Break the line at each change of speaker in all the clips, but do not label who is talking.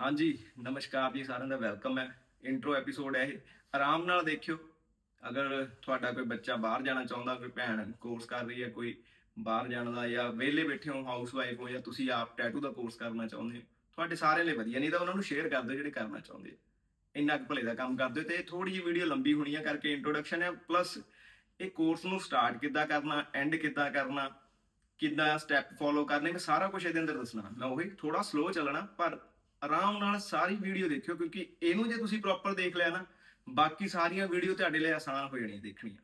ਹਾਂਜੀ, ਨਮਸਕਾਰ ਜੀ ਸਾਰਿਆਂ ਦਾ, ਵੈਲਕਮ ਹੈ। ਇੰਟਰੋ ਐਪੀਸੋਡ ਹੈ ਇਹ। ਆਰਾਮ ਨਾਲ ਦੇਖਿਓ। ਅਗਰ ਤੁਹਾਡਾ ਕੋਈ ਬੱਚਾ ਬਾਹਰ ਜਾਣਾ ਚਾਹੁੰਦਾ, ਕੋਈ ਭੈਣ ਕੋਰਸ ਕਰ ਰਹੀ ਹੈ, ਕੋਈ ਬਾਹਰ ਜਾਣ ਦਾ, ਜਾਂ ਵਿਹਲੇ ਬੈਠੇ ਹੋ ਹਾਊਸ ਵਾਈਫ ਹੋ, ਜਾਂ ਤੁਸੀਂ ਆਪ ਟੈਟੂ ਦਾ ਕੋਰਸ ਕਰਨਾ ਚਾਹੁੰਦੇ ਹੋ, ਤੁਹਾਡੇ ਸਾਰਿਆਂ ਲਈ ਵਧੀਆ। ਨਹੀਂ ਤਾਂ ਉਹਨਾਂ ਨੂੰ ਸ਼ੇਅਰ ਕਰ ਦਿਓ ਜਿਹੜੇ ਕਰਨਾ ਚਾਹੁੰਦੇ ਆ। ਇੰਨਾ ਕੁ ਭਲੇ ਦਾ ਕੰਮ ਕਰ ਦਿਓ ਤੇ ਥੋੜੀ ਜਿਹੀ ਵੀਡੀਓ ਲੰਬੀ ਹੋਣੀ ਆ ਕਰਕੇ ਇੰਟਰੋਡਕਸ਼ਨ ਹੈ। ਪਲੱਸ ਇਹ ਕੋਰਸ ਨੂੰ ਸਟਾਰਟ ਕਿੱਦਾਂ ਕਰਨਾ ਐਂਡ ਕਿੱਦਾਂ ਕਰਨਾ, ਕਿੱਦਾਂ ਸਟੈਪ ਫੋਲੋ ਕਰਨੇ ਮੈਂ ਸਾਰਾ ਕੁਝ ਇਹਦੇ ਅੰਦਰ ਦੱਸਣਾ। ਮੈਂ ਉਹੀ ਥੋੜਾ ਸਲੋ ਚੱਲਣਾ, ਪਰ ਆਰਾਮ ਨਾਲ ਸਾਰੀ ਵੀਡੀਓ ਦੇਖਿਓ, ਕਿਉਂਕਿ ਇਹਨੂੰ ਜੇ ਤੁਸੀਂ ਪ੍ਰੋਪਰ ਦੇਖ ਲਿਆ ਨਾ, ਬਾਕੀ ਸਾਰੀਆਂ ਵੀਡੀਓ ਤੁਹਾਡੇ ਲਈ ਆਸਾਨ ਹੋ ਜਾਣੀਆਂ, ਦੇਖਣੀਆਂ।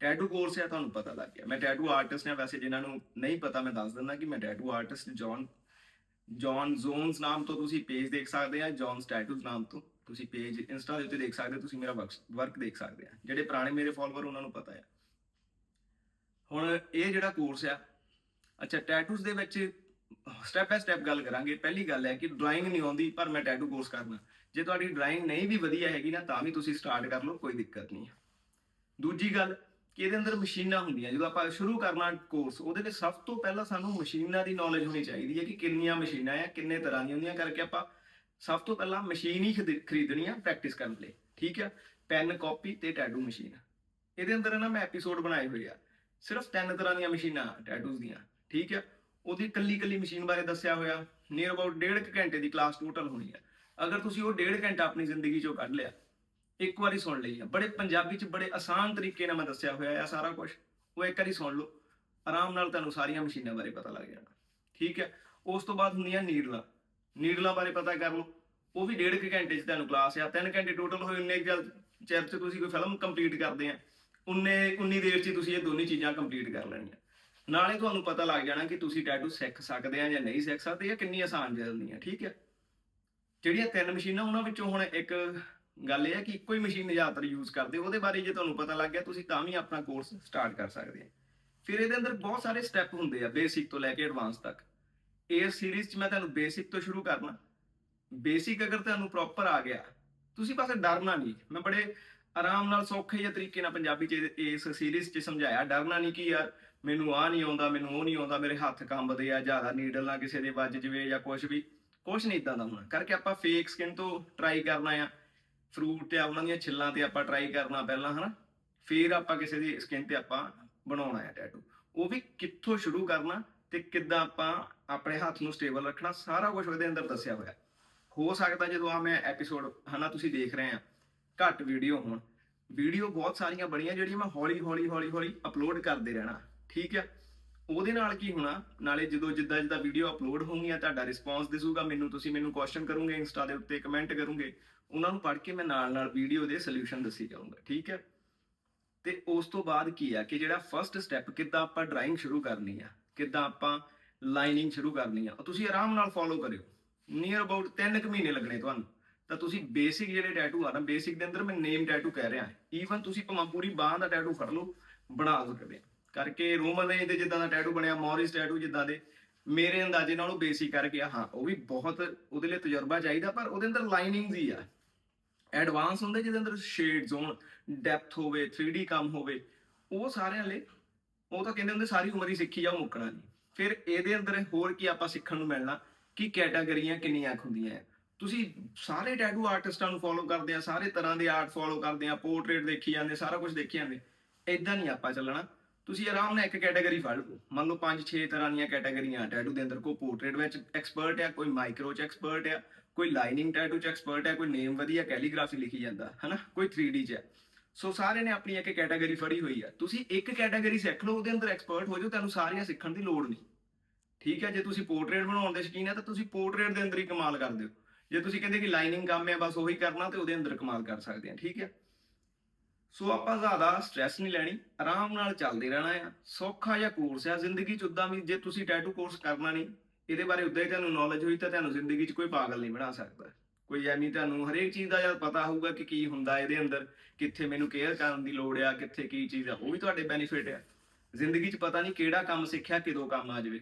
ਟੈਟੂ ਕੋਰਸ ਹੈ ਤੁਹਾਨੂੰ ਪਤਾ ਲੱਗ ਗਿਆ। ਮੈਂ ਟੈਟੂ ਆਰਟਿਸਟ ਹਾਂ ਵੈਸੇ ਜਿਨ੍ਹਾਂ ਨੂੰ ਨਹੀਂ ਪਤਾ, ਮੈਂ ਦੱਸ ਦਿੰਦਾ ਕਿ ਮੈਂ tattoo artist John John Jones ਨਾਮ ਤੋਂ ਤੁਸੀਂ ਪੇਜ ਦੇਖ ਸਕਦੇ ਆ ਜੌਨ ਟੈਟੂਜ਼ ਨਾਮ ਤੋਂ। ਤੁਸੀਂ ਪੇਜ ਇੰਸਟਾ ਦੇ ਉੱਤੇ ਦੇਖ ਸਕਦੇ ਹੋ, ਤੁਸੀਂ ਮੇਰਾ ਵਰਕ ਦੇਖ ਸਕਦੇ ਆ। ਜਿਹੜੇ ਪੁਰਾਣੇ ਮੇਰੇ ਫਾਲੋਅਰ ਉਹਨਾਂ ਨੂੰ ਪਤਾ ਹੈ ਹੁਣ ਇਹ ਜਿਹੜਾ ਕੋਰਸ ਆ, ਅੱਛਾ ਟੈਟੂਜ਼ ਦੇ ਵਿੱਚ ਸਟੈਪ ਬਾਈ ਸਟੈਪ ਗੱਲ ਕਰਾਂਗੇ। ਪਹਿਲੀ ਗੱਲ ਹੈ ਕਿ ਡਰਾਇੰਗ ਨਹੀਂ ਆਉਂਦੀ, ਪਰ ਮੈਂ ਟੈਟੂ ਕੋਰਸ ਕਰਨਾ। ਜੇ ਤੁਹਾਡੀ ਡਰਾਇੰਗ ਨਹੀਂ ਵੀ ਵਧੀਆ ਹੈਗੀ ਨਾ, ਤਾਂ ਵੀ ਤੁਸੀਂ ਸਟਾਰਟ ਕਰ ਲਓ, ਕੋਈ ਦਿੱਕਤ ਨਹੀਂ ਹੈ। ਦੂਜੀ ਗੱਲ, ਕਿ ਇਹਦੇ ਅੰਦਰ ਮਸ਼ੀਨਾਂ ਹੁੰਦੀਆਂ। ਜਦੋਂ ਆਪਾਂ ਸ਼ੁਰੂ ਕਰਨਾ ਕੋਰਸ ਉਹਦੇ ਲਈ ਸਭ ਤੋਂ ਪਹਿਲਾਂ ਸਾਨੂੰ ਮਸ਼ੀਨਾਂ ਦੀ ਨੌਲੇਜ ਹੋਣੀ ਚਾਹੀਦੀ ਹੈ ਕਿ ਕਿੰਨੀਆਂ ਮਸ਼ੀਨਾਂ ਆ, ਕਿੰਨੇ ਤਰ੍ਹਾਂ ਦੀਆਂ ਹੁੰਦੀਆਂ, ਕਰਕੇ ਆਪਾਂ ਸਭ ਤੋਂ ਪਹਿਲਾਂ ਮਸ਼ੀਨ ਹੀ ਖਰੀਦਣੀ ਆ ਪ੍ਰੈਕਟਿਸ ਕਰਨ ਲਈ। ਠੀਕ ਆ ਪੈਨ ਕਾਪੀ ਤੇ ਟੈਟੂ ਮਸ਼ੀਨ ਇਹਦੇ ਅੰਦਰ ਨਾ ਮੈਂ ਐਪੀਸੋਡ ਬਣਾਏ ਹੋਏ ਆ। ਸਿਰਫ ਤਿੰਨ ਤਰ੍ਹਾਂ ਦੀਆਂ ਮਸ਼ੀਨਾਂ ਟੈਟੂਜ਼ ਦੀਆਂ। ਠੀਕ ਆ ਉਹਦੀ ਕੱਲੀ ਕੱਲੀ ਮਸ਼ੀਨ ਬਾਰੇ ਦੱਸਿਆ ਹੋਇਆ ਨੀਅਰ ਅਬਾਊਟ ਡੇਢ ਕੁ ਘੰਟੇ ਦੀ ਕਲਾਸ ਟੋਟਲ ਹੋਣੀ ਹੈ ਅਗਰ ਤੁਸੀਂ ਉਹ ਡੇਢ ਘੰਟਾ ਆਪਣੀ ਜ਼ਿੰਦਗੀ ਚੋਂ ਕੱਢ ਲਿਆ, ਇੱਕ ਵਾਰੀ ਸੁਣ ਲਈ ਆ। ਬੜੇ ਪੰਜਾਬੀ ਚ ਬੜੇ ਆਸਾਨ ਤਰੀਕੇ ਨਾਲ ਮੈਂ ਦੱਸਿਆ ਹੋਇਆ ਆ ਸਾਰਾ ਕੁਝ ਉਹ ਇੱਕ ਵਾਰੀ ਸੁਣ ਲਓ। ਆਰਾਮ ਨਾਲ ਤੁਹਾਨੂੰ ਸਾਰੀਆਂ ਮਸ਼ੀਨਾਂ ਬਾਰੇ ਪਤਾ ਲੱਗ ਜਾਣਾ। ਠੀਕ ਹੈ ਉਸ ਤੋਂ ਬਾਅਦ ਹੁੰਦੀਆਂ ਨੀਡਲਾਂ। ਨੀਡਲਾਂ ਬਾਰੇ ਪਤਾ ਕਰ ਲਓ। ਉਹ ਵੀ ਡੇਢ ਕੁ ਘੰਟੇ ਚ ਤੁਹਾਨੂੰ ਕਲਾਸ ਆ। ਤਿੰਨ ਘੰਟੇ ਟੋਟਲ ਹੋਏ, ਉਨੇ ਕੁ ਚਿਰ ਚ ਤੁਸੀਂ ਕੋਈ ਫਿਲਮ ਕੰਪਲੀਟ ਕਰਦੇ ਆ। ਉਨੇ, ਉਨੀ ਦੇਰ ਚ ਤੁਸੀਂ ਇਹ ਦੋਨੇ ਚੀਜ਼ਾਂ ਕੰਪਲੀਟ ਕਰ ਲੈਣੀਆਂ। ਨਾਲੇ ਤੁਹਾਨੂੰ ਪਤਾ ਲੱਗ ਜਾਣਾ ਕਿ ਤੁਸੀਂ ਟੈਟੂ ਸਿੱਖ ਸਕਦੇ ਆ ਜਾਂ ਨਹੀਂ ਸਿੱਖ ਸਕਦੇ ਜਾਂ ਕਿੰਨੀ ਆਸਾਨ ਜਲਦੀਆਂ ਠੀਕ ਹੈ ਜਿਹੜੀਆਂ ਤਿੰਨ ਮਸ਼ੀਨਾਂ ਉਹਨਾਂ ਵਿੱਚੋਂ ਹੁਣ ਇੱਕ ਗੱਲ ਇਹ ਹੈ ਕਿ ਇੱਕੋ ਹੀ ਮਸ਼ੀਨ ਜ਼ਿਆਦਾਤਰ ਯੂਜ਼ ਕਰਦੇ, ਉਹਦੇ ਬਾਰੇ ਜੇ ਤੁਹਾਨੂੰ ਪਤਾ ਲੱਗ ਗਿਆ, ਤੁਸੀਂ ਤਾਂ ਵੀ ਆਪਣਾ ਕੋਰਸ ਸਟਾਰਟ ਕਰ ਸਕਦੇ ਆ। ਫਿਰ ਇਹਦੇ ਅੰਦਰ ਬਹੁਤ ਸਾਰੇ ਸਟੈਪ ਹੁੰਦੇ ਆ ਬੇਸਿਕ ਤੋਂ ਲੈ ਕੇ ਐਡਵਾਂਸ ਤੱਕ। ਇਸ ਸੀਰੀਜ਼ 'ਚ ਮੈਂ ਤੁਹਾਨੂੰ ਬੇਸਿਕ ਤੋਂ ਸ਼ੁਰੂ ਕਰਨਾ। ਬੇਸਿਕ ਅਗਰ ਤੁਹਾਨੂੰ ਪ੍ਰੋਪਰ ਆ ਗਿਆ, ਤੁਸੀਂ ਬਸ ਡਰਨਾ ਨਹੀਂ। ਮੈਂ ਬੜੇ ਆਰਾਮ ਨਾਲ ਸੌਖੇ ਜਿਹੇ ਤਰੀਕੇ ਨਾਲ ਪੰਜਾਬੀ 'ਚ ਇਸ ਸੀਰੀਜ਼ 'ਚ ਸਮਝਾਇਆ, ਡਰਨਾ ਨਹੀਂ ਕਿ ਯਾਰ ਮੈਨੂੰ ਆ ਨਹੀਂ ਆਉਂਦਾ, ਮੈਨੂੰ ਉਹ ਨਹੀਂ ਆਉਂਦਾ, ਮੇਰੇ ਹੱਥ ਕੰਬਦੇ ਆ, ਜ਼ਿਆਦਾ ਨੀਡਲ ਨਾ ਕਿਸੇ ਦੇ ਵੱਜ ਜਵੇ ਜਾਂ ਕੁਝ ਵੀ। ਕੁਝ ਨਹੀਂ ਇਦਾਂ ਦਾ ਹੋਣਾ। ਕਰਕੇ ਆਪਾਂ ਫੇਕ ਸਕਿਨ ਤੋਂ ਟਰਾਈ ਕਰਨਾ ਆ। ਫਰੂਟ ਤੇ ਉਹਨਾਂ ਦੀਆਂ ਛਿੱਲਾਂ ਤੇ ਆਪਾਂ ਟਰਾਈ ਕਰਨਾ ਪਹਿਲਾਂ, ਹਨਾ? ਫਿਰ ਆਪਾਂ ਕਿਸੇ ਦੀ ਸਕਿਨ ਤੇ ਆਪਾਂ ਬਣਾਉਣਾ ਹੈ ਟੈਟੂ ਉਹ ਵੀ ਕਿੱਥੋਂ ਸ਼ੁਰੂ ਕਰਨਾ ਤੇ ਕਿੱਦਾਂ ਆਪਾਂ ਆਪਣੇ ਹੱਥ ਨੂੰ ਸਟੇਬਲ ਰੱਖਣਾ, ਸਾਰਾ ਕੁਝ ਉਹਦੇ ਅੰਦਰ ਦੱਸਿਆ ਹੋਇਆ। ਹੋ ਸਕਦਾ ਜਦੋਂ ਆ ਮੈਂ ਐਪੀਸੋਡ ਹਨਾ, ਤੁਸੀਂ ਦੇਖ ਰਹੇ ਆ। ਘੱਟ ਵੀਡੀਓ ਹੋਣ। ਵੀਡੀਓ ਬਹੁਤ ਸਾਰੀਆਂ ਬਣੀਆਂ ਜਿਹੜੀਆਂ ਮੈਂ ਹੌਲੀ ਹੌਲੀ ਹੌਲੀ ਹੌਲੀ ਅਪਲੋਡ ਕਰਦੇ ਰਹਿਣਾ। ਠੀਕ ਹੈ ਉਹਦੇ ਨਾਲ ਕੀ ਹੋਣਾ? ਨਾਲੇ ਜਦੋਂ ਜਿੱਦਾਂ ਜਿੱਦਾਂ ਵੀਡੀਓ ਅਪਲੋਡ ਹੋਣਗੀਆਂ ਤੁਹਾਡਾ ਰਿਸਪੌਂਸ ਦਿਸੂਗਾ, ਮੈਨੂੰ ਤੁਸੀਂ ਮੈਨੂੰ ਕੁਐਸਚਨ ਕਰੋਗੇ ਇੰਸਟਾ ਦੇ ਉੱਤੇ ਕਮੈਂਟ ਕਰੋਗੇ, ਉਹਨਾਂ ਨੂੰ ਪੜ੍ਹ ਕੇ ਮੈਂ ਨਾਲ ਨਾਲ ਵੀਡੀਓ ਦੇ ਸੋਲੂਸ਼ਨ ਦੱਸੀ ਜਾਊਂਗਾ, ਠੀਕ ਹੈ ਤੇ ਉਸ ਤੋਂ ਬਾਅਦ ਕੀ ਆ ਕਿ ਜਿਹੜਾ ਫਰਸਟ ਸਟੈਪ ਕਿੱਦਾਂ ਆਪਾਂ ਡਰਾਇੰਗ ਸ਼ੁਰੂ ਕਰਨੀ ਆ, ਕਿੱਦਾਂ ਆਪਾਂ ਲਾਈਨਿੰਗ ਸ਼ੁਰੂ ਕਰਨੀ ਆ ਤੁਸੀਂ ਆਰਾਮ ਨਾਲ ਫੋਲੋ ਕਰਿਓ। ਨੀਅਰ ਅਬਾਊਟ 3 ਕੁ ਮਹੀਨੇ ਲੱਗਣੇ ਤੁਹਾਨੂੰ। ਤਾਂ ਤੁਸੀਂ ਬੇਸਿਕ ਜਿਹੜੇ ਟੈਟੂ ਆ ਨਾ ਬੇਸਿਕ ਦੇ ਅੰਦਰ ਮੈਂ ਨੇਮ ਟੈਟੂ ਕਹਿ ਰਿਹਾ। ਈਵਨ ਤੁਸੀਂ ਭਾਵੇਂ ਪੂਰੀ ਬਾਹ ਦਾ ਟੈਟੂ ਫੜ ਲਓ, ਬਣਾ ਸਕਦੇ ਆ। ਕਰਕੇ ਰੋਮਨ ਦੇ ਜਿੱਦਾਂ ਦਾ ਟੈਟੂ ਬਣਿਆ, ਮੌਰਿਸ ਟੈਟੂ ਜਿੱਦਾਂ ਦੇ, ਮੇਰੇ ਅੰਦਾਜ਼ੇ ਨਾਲੋਂ ਬੇਸਿਕ ਕਰ ਗਿਆ। ਹਾਂ, ਉਹ ਵੀ ਬਹੁਤ ਉਹਦੇ ਲਈ ਤਜਰਬਾ ਚਾਹੀਦਾ, ਪਰ ਉਹਦੇ ਅੰਦਰ ਲਾਈਨਿੰਗਸ ਹੀ ਆ। ਐਡਵਾਂਸ ਹੁੰਦੇ ਜਿਹਦੇ ਅੰਦਰ ਸ਼ੇਡਸ ਹੋਣ ਡੈਪਥ ਹੋਵੇ 3D ਕੰਮ ਹੋਵੇ, ਉਹ ਸਾਰਿਆਂ ਲਈ, ਉਹ ਤਾਂ ਕਹਿੰਦੇ ਹੁੰਦੇ ਸਾਰੀ ਉਮਰ ਹੀ ਸਿੱਖੀ ਜਾਓ, ਮੁੱਕਣਾ ਨਹੀਂ। ਫਿਰ ਇਹਦੇ ਅੰਦਰ ਹੋਰ ਕੀ ਆਪਾਂ ਸਿੱਖਣ ਨੂੰ ਮਿਲਣਾ? ਕਿ ਕੈਟਾਗਰੀਆਂ ਕਿੰਨੀਆਂ ਕੁ ਹੁੰਦੀਆਂ ਹੈ ਤੁਸੀਂ ਸਾਰੇ ਟੈਟੂ ਆਰਟਿਸਟਾਂ ਨੂੰ ਫੋਲੋ ਕਰਦੇ ਆ, ਸਾਰੇ ਤਰ੍ਹਾਂ ਦੇ ਆਰਟ ਫੋਲੋ ਕਰਦੇ ਆ ਪੋਰਟਰੇਟ ਦੇਖੀ ਜਾਂਦੇ, ਸਾਰਾ ਕੁਝ ਦੇਖੀ ਜਾਂਦੇ। ਇਦਾਂ ਨਹੀਂ ਆਪਾਂ ਚੱਲਣਾ। ਤੁਸੀਂ ਆਰਾਮ ਨਾਲ ਇੱਕ ਕੈਟਾਗਰੀ ਫੜ ਲਓ। ਮੰਨ ਲਓ 5-6 ਤਰ੍ਹਾਂ ਦੀਆਂ ਕੈਟਾਗਰੀਆਂ ਟੈਟੂ ਦੇ ਅੰਦਰ ਕੋਈ ਪੋਰਟਰੇਟ ਵਿੱਚ ਐਕਸਪਰਟ ਆ, ਕੋਈ ਮਾਈਕਰੋ ਚ ਐਕਸਪਰਟ ਆ, ਕੋਈ ਲਾਈਨਿੰਗ ਟੈਟੂ ਚ ਐਕਸਪਰਟ ਹੈ ਕੋਈ ਨੇਮ ਵਧੀਆ ਕੈਲੀਗ੍ਰਾਫੀ ਲਿਖੀ ਜਾਂਦਾ, ਹਨਾ? ਕੋਈ 3D ਚ ਸੋ ਸਾਰੇ ਨੇ ਆਪਣੀ ਇੱਕ ਕੈਟਾਗਰੀ ਫੜੀ ਹੋਈ ਆ। ਤੁਸੀਂ ਇੱਕ ਕੈਟਾਗਰੀ ਸਿੱਖ ਲਓ, ਉਹਦੇ ਅੰਦਰ ਐਕਸਪਰਟ ਹੋ ਜਾਓ, ਤੁਹਾਨੂੰ ਸਾਰੀਆਂ ਸਿੱਖਣ ਦੀ ਲੋੜ ਨਹੀਂ। ਠੀਕ ਹੈ ਜੇ ਤੁਸੀਂ ਪੋਰਟਰੇਟ ਬਣਾਉਣ ਦੇ ਸ਼ੌਕੀਨ ਆ, ਤਾਂ ਤੁਸੀਂ ਪੋਰਟਰੇਟ ਦੇ ਅੰਦਰ ਹੀ ਕਮਾਲ ਕਰ ਦਿਓ। ਜੇ ਤੁਸੀਂ ਕਹਿੰਦੇ ਕਿ ਲਾਈਨਿੰਗ ਕੰਮ ਹੈ ਬਸ ਉਹੀ ਕਰਨਾ, ਤੇ ਉਹਦੇ ਅੰਦਰ ਕਮਾਲ ਕਰ ਸਕਦੇ ਆ। ਠੀਕ ਹੈ ਸੋ ਆਪਾਂ ਜ਼ਿਆਦਾ ਸਟ੍ਰੈਸ ਨਹੀਂ ਲੈਣੀ, ਆਰਾਮ ਨਾਲ ਚੱਲਦੇ ਰਹਿਣਾ ਆ। ਸੌਖਾ ਜਿਹਾ ਕੋਰਸ ਆ। ਜ਼ਿੰਦਗੀ ਚ ਉਦਾਂ ਵੀ ਜੇ ਤੁਸੀਂ ਟੈਟੂ ਕੋਰਸ ਕਰਨਾ ਨਹੀਂ, ਇਹਦੇ ਬਾਰੇ ਉਦਾਂ ਹੀ ਤੁਹਾਨੂੰ ਨੌਲੇਜ ਹੋਈ ਤਾਂ ਤੁਹਾਨੂੰ ਜ਼ਿੰਦਗੀ 'ਚ ਕੋਈ ਪਾਗਲ ਨਹੀਂ ਬਣਾ ਸਕਦਾ। ਕੋਈ ਐਵੇਂ ਤੁਹਾਨੂੰ ਹਰੇਕ ਚੀਜ਼ ਦਾ ਜਦ ਪਤਾ ਹੋਊਗਾ ਕਿ ਕੀ ਹੁੰਦਾ ਇਹਦੇ ਅੰਦਰ, ਕਿੱਥੇ ਮੈਨੂੰ ਕੇਅਰ ਕਰਨ ਦੀ ਲੋੜ ਆ, ਕਿੱਥੇ ਕੀ ਚੀਜ਼ ਆ, ਉਹ ਵੀ ਤੁਹਾਡੇ ਬੈਨੀਫਿਟ ਆ। ਜ਼ਿੰਦਗੀ 'ਚ ਪਤਾ ਨਹੀਂ ਕਿਹੜਾ ਕੰਮ ਸਿੱਖਿਆ, ਕਿਦੋਂ ਕੰਮ ਆ ਜਾਵੇ,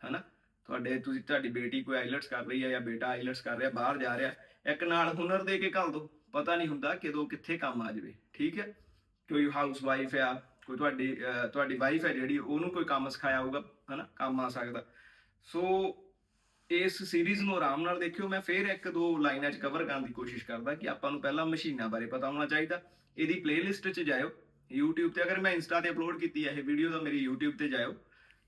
ਹਨਾ? ਤੁਹਾਡੇ, ਤੁਸੀਂ, ਤੁਹਾਡੀ ਬੇਟੀ ਕੋਈ ਆਈਲਟਸ ਕਰ ਰਹੀ ਹੈ ਜਾਂ ਬੇਟਾ ਆਈਲਟਸ ਕਰ ਰਿਹਾ, ਬਾਹਰ ਜਾ ਰਿਹਾ, ਇੱਕ ਨਾਲ ਹੁਨਰ ਦੇ ਕੇ ਘੱਲ ਦੋ ਪਤਾ ਨਹੀਂ ਹੁੰਦਾ ਕਿਦੋਂ ਕਿੱਥੇ ਕੰਮ ਆ ਜਾਵੇ, ਠੀਕ ਹੈ? ਕੋਈ ਹਾਊਸ ਵਾਈਫ ਆ, ਕੋਈ ਤੁਹਾਡੀ ਤੁਹਾਡੀ ਵਾਈਫ ਹੈ ਜਿਹੜੀ, ਉਹਨੂੰ ਕੋਈ ਕੰਮ ਸਿਖਾਇਆ ਹੋਊਗਾ, ਹਨਾ? ਕੰਮ ਆ ਸਕਦਾ। ਸੋ ਇਸ ਸੀਰੀਜ਼ ਨੂੰ ਆਰਾਮ ਨਾਲ ਦੇਖਿਓ। ਮੈਂ ਫੇਰ ਇੱਕ ਦੋ ਲਾਈਨਾਂ 'ਚ ਕਵਰ ਕਰਨ ਦੀ ਕੋਸ਼ਿਸ਼ ਕਰਦਾ ਕਿ ਆਪਾਂ ਨੂੰ ਪਹਿਲਾਂ ਮਸ਼ੀਨਾਂ ਬਾਰੇ ਪਤਾ ਹੋਣਾ ਚਾਹੀਦਾ। ਇਹਦੀ ਪਲੇਲਿਸਟ 'ਚ ਜਾਇਓ। YouTube ਤੇ ਅਗਰ ਮੈਂ ਇੰਸਟਾ ਤੇ ਅਪਲੋਡ ਕੀਤੀ ਹੈ ਇਹ ਵੀਡੀਓ ਤਾਂ ਮੇਰੀ YouTube ਤੇ ਜਾਇਓ,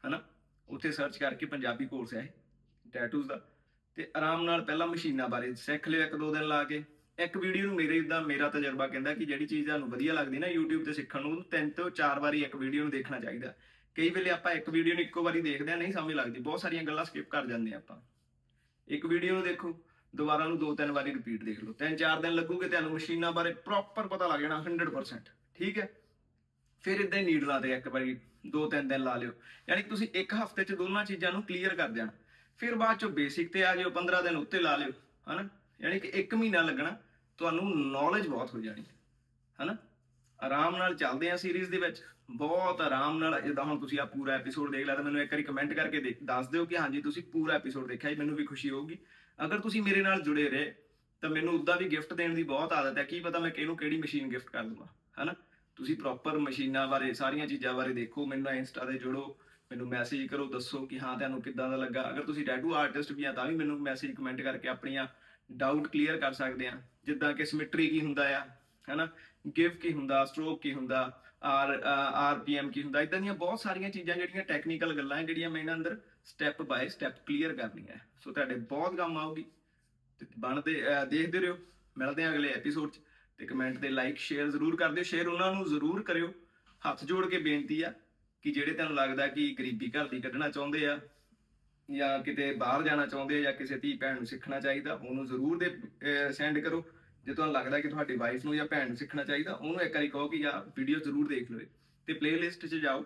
ਹਨਾ? ਉੱਥੇ ਸਰਚ ਕਰਕੇ ਪੰਜਾਬੀ ਕੋਰਸ ਹੈ ਇਹ ਟੈਟੂਜ਼ ਦਾ। ਤੇ ਆਰਾਮ ਨਾਲ ਪਹਿਲਾਂ ਮਸ਼ੀਨਾਂ ਬਾਰੇ ਸਿੱਖ ਲਿਓ ਇੱਕ ਦੋ ਦਿਨ ਲਾ ਕੇ। ਇੱਕ ਵੀਡੀਓ ਨੂੰ ਮੇਰੇ ਇਦਾਂ ਮੇਰਾ ਤਜਰਬਾ ਕਹਿੰਦਾ ਕਿ ਜਿਹੜੀ ਚੀਜ਼ ਤੁਹਾਨੂੰ ਵਧੀਆ ਲੱਗਦੀ ਨਾ YouTube ਤੇ ਸਿੱਖਣ ਨੂੰ, ਤਿੰਨ ਤੋਂ ਚਾਰ ਵਾਰੀ ਇੱਕ ਵੀਡੀਓ ਨੂੰ ਦੇਖਣਾ ਚਾਹੀਦਾ। ਕਈ ਵੇਲੇ ਆਪਾਂ ਇੱਕ ਵੀਡੀਓ ਨੂੰ ਇੱਕੋ ਵਾਰੀ ਦੇਖਦੇ ਆ ਨਹੀਂ ਸਮਝ ਲੱਗਦੀ। ਬਹੁਤ ਸਾਰੀਆਂ ਗੱਲਾਂ ਸਕਿਪ ਕਰ ਜਾਂਦੇ ਆ ਆਪਾਂ। ਇੱਕ ਵੀਡੀਓ ਨੂੰ ਦੇਖੋ, ਦੁਬਾਰਾ ਨੂੰ ਦੋ ਤਿੰਨ ਵਾਰੀ ਰਿਪੀਟ ਦੇਖ ਲਓ। ਤਿੰਨ ਚਾਰ ਦਿਨ ਲੱਗੂਗੇ, ਤੁਹਾਨੂੰ ਮਸ਼ੀਨਾਂ ਬਾਰੇ ਪ੍ਰੋਪਰ ਪਤਾ ਲੱਗ ਜਾਣਾ 100% ਠੀਕ ਹੈ? ਫਿਰ ਇਦਾਂ ਹੀ ਨੀਡਲਾਂ ਤੇ ਇੱਕ ਵਾਰੀ, ਦੋ ਤਿੰਨ ਦਿਨ ਲਾ ਲਿਓ। ਯਾਨੀ ਕਿ ਤੁਸੀਂ ਇੱਕ ਹਫ਼ਤੇ 'ਚ ਦੋਨਾਂ ਚੀਜ਼ਾਂ ਨੂੰ ਕਲੀਅਰ ਕਰ ਦੇਣਾ। ਫਿਰ ਬਾਅਦ 'ਚੋਂ ਬੇਸਿਕ ਤੇ ਆ ਜਿਓ 15 ਦਿਨ ਉੱਤੇ ਲਾ ਲਿਓ, ਹਨਾ? ਯਾਨੀ ਕਿ 1 ਮਹੀਨਾ ਲੱਗਣਾ। ਤੁਹਾਨੂੰ ਨੌਲੇਜ ਬਹੁਤ ਹੋ ਜਾਣੀ ਹਨਾ? ਆਰਾਮ ਨਾਲ ਚੱਲਦੇ ਆ ਸੀਰੀਜ਼ ਦੇ ਵਿੱਚ, ਬਹੁਤ ਆਰਾਮ ਨਾਲ, ਜਿੱਦਾਂ ਹੁਣ ਤੁਸੀਂ ਆ ਪੂਰਾ ਐਪੀਸੋਡ ਦੇਖ ਲਿਆ ਤਾਂ ਮੈਨੂੰ ਇੱਕ ਵਾਰੀ ਕਮੈਂਟ ਕਰਕੇ ਦੱਸ ਦਿਓ ਕਿ ਹਾਂਜੀ, ਤੁਸੀਂ ਪੂਰਾ ਐਪੀਸੋਡ ਦੇਖਿਆ ਜੀ, ਮੈਨੂੰ ਵੀ ਖੁਸ਼ੀ ਹੋਊਗੀ। ਅਗਰ ਤੁਸੀਂ ਮੇਰੇ ਨਾਲ ਜੁੜੇ ਰਹੇ, ਤਾਂ ਮੈਨੂੰ ਉਦਾਂ ਵੀ ਗਿਫਟ ਦੇਣ ਦੀ ਬਹੁਤ ਆਦਤ ਹੈ, ਕੀ ਪਤਾ ਮੈਂ ਕਿਹਨੂੰ ਕਿਹੜੀ ਮਸ਼ੀਨ ਗਿਫਟ ਕਰ ਦੂੰਗਾ ਹਨਾ? ਤੁਸੀਂ ਪ੍ਰੋਪਰ ਮਸ਼ੀਨਾਂ ਬਾਰੇ, ਸਾਰੀਆਂ ਚੀਜ਼ਾਂ ਬਾਰੇ ਦੇਖੋ, ਮੈਨੂੰ ਇੰਸਟਾ ਤੇ ਜੁੜੋ, ਮੈਨੂੰ ਮੈਸੇਜ ਕਰੋ, ਦੱਸੋ ਕਿ ਹਾਂ, ਤੁਹਾਨੂੰ ਕਿੱਦਾਂ ਦਾ ਲੱਗਾ। ਅਗਰ ਤੁਸੀਂ ਟੈਟੂ ਆਰਟਿਸਟ ਵੀ ਆ, ਤਾਂ ਵੀ ਮੈਨੂੰ ਮੈਸੇਜ ਕਮੈਂਟ ਕਰਕੇ ਆਪਣੀਆਂ ਡਾਊਟ ਕਲੀਅਰ ਕਰ ਸਕਦੇ ਆ ਜਿੱਦਾਂ ਕਿ ਸਿਮਟਰੀ ਕੀ ਹੁੰਦਾ ਆ ਹਨਾ? ਗਿਵ ਕੀ ਹੁੰਦਾ ਸਟ੍ਰੋਕ ਕੀ ਹੁੰਦਾ ਆਰ ਆਰਪੀਐਮ ਕੀ ਹੁੰਦਾ ਇਦਾਂ ਦੀਆਂ ਬਹੁਤ ਸਾਰੀਆਂ ਚੀਜ਼ਾਂ ਜਿਹੜੀਆਂ ਟੈਕਨੀਕਲ ਗੱਲਾਂ ਜਿਹੜੀਆਂ ਮੈਂ ਇਹਨਾਂ ਅੰਦਰ ਸਟੈਪ ਬਾਏ ਸਟੈਪ ਕਲੀਅਰ ਕਰਨੀਆਂ। ਸੋ ਤੁਹਾਡੇ ਬਹੁਤ ਕੰਮ ਆਊਗੀ। ਤੇ ਬਣਦੇ ਅਹ, ਦੇਖਦੇ ਰਹੋ। ਮਿਲਦੇ ਹਾਂ ਅਗਲੇ ਐਪੀਸੋਡ 'ਚ। ਤੇ ਕਮੈਂਟ ਤੇ ਲਾਈਕ ਸ਼ੇਅਰ ਜ਼ਰੂਰ ਕਰ ਦਿਓ। ਸ਼ੇਅਰ ਉਹਨਾਂ ਨੂੰ ਜ਼ਰੂਰ ਕਰਿਓ। ਹੱਥ ਜੋੜ ਕੇ ਬੇਨਤੀ ਆ ਕਿ ਜਿਹੜੇ ਤੁਹਾਨੂੰ ਲੱਗਦਾ ਕਿ ਗਰੀਬੀ ਘਰ ਦੀ ਕੱਢਣਾ ਚਾਹੁੰਦੇ ਆ ਜਾਂ ਕਿਤੇ ਬਾਹਰ ਜਾਣਾ ਚਾਹੁੰਦੇ ਜਾਂ ਕਿਸੇ ਧੀ ਭੈਣ ਨੂੰ ਸਿੱਖਣਾ ਚਾਹੀਦਾ, ਉਹਨੂੰ ਜ਼ਰੂਰ ਦੇ ਸੈਂਡ ਕਰੋ। ਜੇ ਤੁਹਾਨੂੰ ਲੱਗਦਾ ਕਿ ਤੁਹਾਡੀ ਵਾਈਫ ਨੂੰ ਜਾਂ ਭੈਣ ਨੂੰ ਸਿੱਖਣਾ ਚਾਹੀਦਾ, ਉਹਨੂੰ ਇੱਕ ਵਾਰੀ ਕਹੋ ਕਿ ਆ ਵੀਡੀਓ ਜ਼ਰੂਰ ਦੇਖ ਲਓ। ਇਹ। ਤੇ ਪਲੇਲਿਸਟ 'ਚ ਜਾਓ,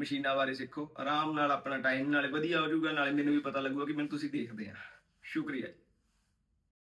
ਮਸ਼ੀਨਾਂ ਬਾਰੇ ਸਿੱਖੋ, ਆਰਾਮ ਨਾਲ ਆਪਣਾ ਟਾਈਮ ਨਾਲੇ ਵਧੀਆ ਹੋ ਜਾਊਗਾ, ਨਾਲੇ ਮੈਨੂੰ ਵੀ ਪਤਾ ਲੱਗੂਗਾ ਕਿ ਮੈਨੂੰ ਤੁਸੀਂ ਦੇਖਦੇ ਆ। ਸ਼ੁਕਰੀਆ ਜੀ।